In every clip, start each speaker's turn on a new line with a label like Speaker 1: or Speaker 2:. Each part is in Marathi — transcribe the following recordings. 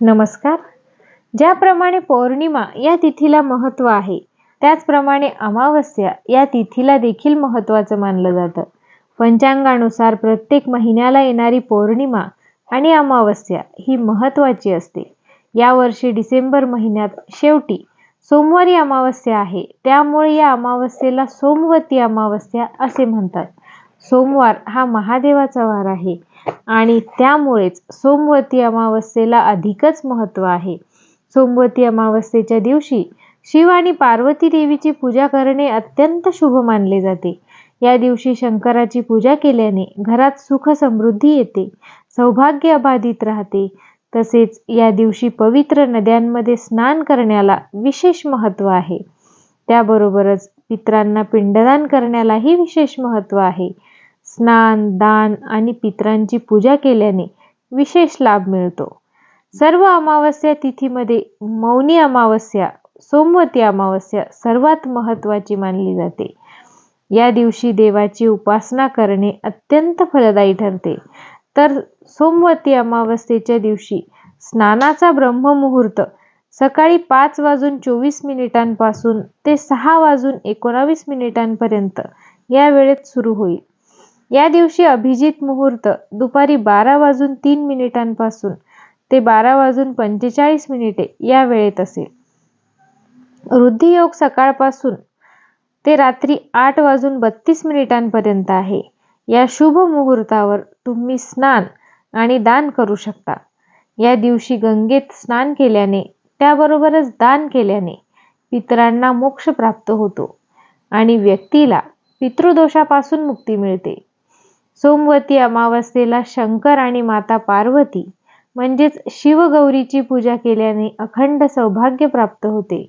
Speaker 1: नमस्कार. ज्याप्रमाणे पौर्णिमा या तिथीला महत्त्व आहे त्याचप्रमाणे अमावस्या या तिथीला देखील महत्त्वाचं मानलं जातं. पंचांगानुसार प्रत्येक महिन्याला येणारी पौर्णिमा आणि अमावस्या ही महत्त्वाची असते. यावर्षी डिसेंबर महिन्यात शेवटी सोमवारी अमावस्या आहे त्यामुळे या अमावस्येला सोमवती अमावस्या असे म्हणतात. सोमवार हा महादेवाचा वार आहे. आणि त्यामुळेच सोमवती अमावस्येला अधिकच महत्त्व आहे. सोमवती अमावस्येच्या दिवशी शिव आणि पार्वती देवीची पूजा करणे अत्यंत शुभ मानले जाते. या दिवशी शंकराची पूजा केल्याने घरात सुख समृद्धी येते सौभाग्य अबाधित राहते. तसेच या दिवशी पवित्र नद्यांमध्ये स्नान करण्याला विशेष महत्त्व आहे. त्याबरोबरच पित्रांना पिंडदान करण्यालाही विशेष महत्त्व आहे. स्नान दान आणि पितरांची पूजा केल्याने विशेष लाभ मिळतो. सर्व अमावस्या तिथीमध्ये मौनी अमावस्या सोमवती अमावस्या सर्वात महत्त्वाची मानली जाते. या दिवशी देवाची उपासना करणे अत्यंत फलदायी ठरते. तर सोमवती अमावस्येच्या दिवशी स्नानाचा ब्रह्ममुहूर्त सकाळी पाच वाजून चोवीस मिनिटांपासून ते सहा वाजून एकोणावीस मिनिटांपर्यंत या वेळेत सुरू होईल. या दिवशी अभिजित मुहूर्त दुपारी बारा वाजून तीन मिनिटांपासून ते बारा वाजून पंचेचाळीस मिनिटे या वेळेत असेल. वृद्धियोग सकाळपासून ते रात्री आठ वाजून बत्तीस मिनिटांपर्यंत आहे. या शुभ मुहूर्तावर तुम्ही स्नान आणि दान करू शकता. या दिवशी गंगेत स्नान केल्याने त्याबरोबरच दान केल्याने पितरांना मोक्ष प्राप्त होतो आणि व्यक्तीला पितृदोषापासून मुक्ती मिळते. सोमवती अमावस्येला शंकर आणि माता पार्वती म्हणजेच शिवगौरीची पूजा केल्याने अखंड सौभाग्य प्राप्त होते.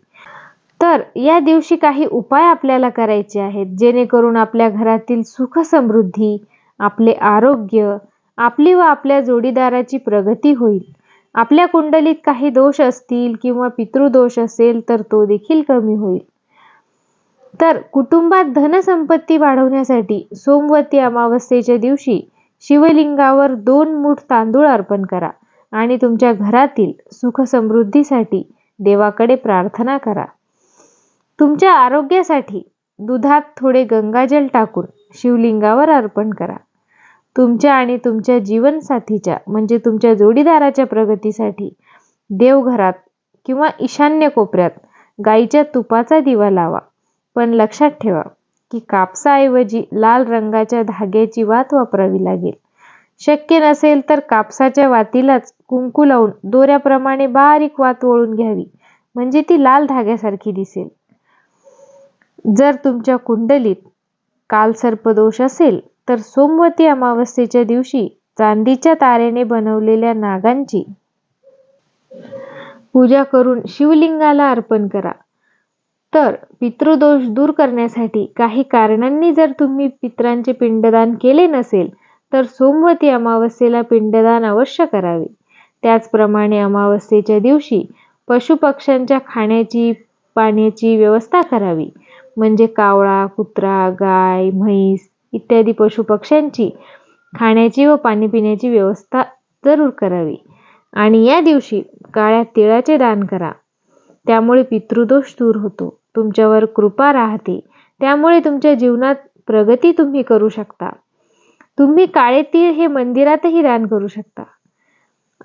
Speaker 1: तर या दिवशी काही उपाय आपल्याला करायचे आहेत जेणेकरून आपल्या घरातील सुख समृद्धी आपले आरोग्य आपली व आपल्या जोडीदाराची प्रगती होईल. आपल्या कुंडलीत काही दोष असतील किंवा पितृदोष असेल तर तो देखील कमी होईल. तर कुटुंबात धनसंपत्ती वाढवण्यासाठी सोमवती अमावस्येच्या दिवशी शिवलिंगावर दोन मूठ तांदूळ अर्पण करा आणि तुमच्या घरातील सुख समृद्धीसाठी देवाकडे प्रार्थना करा. तुमच्या आरोग्यासाठी दुधात थोडे गंगाजल टाकून शिवलिंगावर अर्पण करा. तुमच्या आणि तुमच्या जीवनसाथीच्या म्हणजे तुमच्या जोडीदाराच्या प्रगतीसाठी देवघरात किंवा ईशान्य कोपऱ्यात गाईच्या तुपाचा दिवा लावा. पण लक्षात ठेवा की कापसाऐवजी लाल रंगाच्या धाग्याची वात वापरावी लागेल. शक्य नसेल तर कापसाच्या वातीलाच कुंकू लावून दोऱ्याप्रमाणे बारीक वात वळून घ्यावी म्हणजे ती लाल धाग्यासारखी दिसेल. जर तुमच्या कुंडलीत कालसर्पदोष असेल तर सोमवती अमावस्येच्या दिवशी चांदीच्या तारेने बनवलेल्या नागांची पूजा करून शिवलिंगाला अर्पण करा. तर पितृदोष दूर करण्यासाठी काही कारणांनी जर तुम्ही पित्रांचे पिंडदान केले नसेल तर सोमवती अमावस्येला पिंडदान अवश्य करावे. त्याचप्रमाणे अमावस्येच्या दिवशी पशुपक्ष्यांच्या खाण्याची पाण्याची व्यवस्था करावी. म्हणजे कावळा कुत्रा गाय म्हैस इत्यादी पशुपक्ष्यांची खाण्याची व पाणी पिण्याची व्यवस्था जरूर करावी. आणि या दिवशी काळ्या तिळाचे दान करा. त्यामुळे पितृदोष दूर होतो. तुमच्यावर कृपा राहते. त्यामुळे तुमच्या जीवनात प्रगती तुम्ही करू शकता. तुम्ही काळे तीळ हे मंदिरातही दान करू शकता.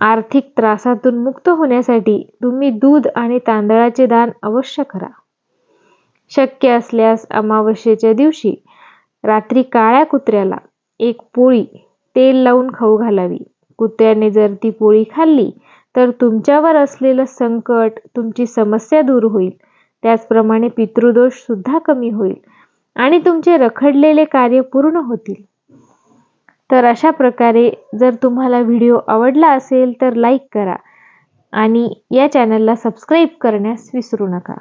Speaker 1: आर्थिक त्रासातून मुक्त होण्यासाठी तुम्ही दूध आणि तांदळाचे दान अवश्य करा. शक्य असल्यास अमावस्येच्या दिवशी रात्री काळ्या कुत्र्याला एक पोळी तेल लावून खाऊ घालावी. कुत्र्याने जर ती पोळी खाल्ली तर तुमच्यावर असलेलं संकट तुमची समस्या दूर होईल. त्याचप्रमाणे पितृदोष सुद्धा कमी होईल आणि तुमचे रखडलेले कार्य पूर्ण होतील. तर अशा प्रकारे जर तुम्हाला व्हिडिओ आवडला असेल तर लाईक करा आणि या चॅनलला सबस्क्राईब करण्यास विसरू नका.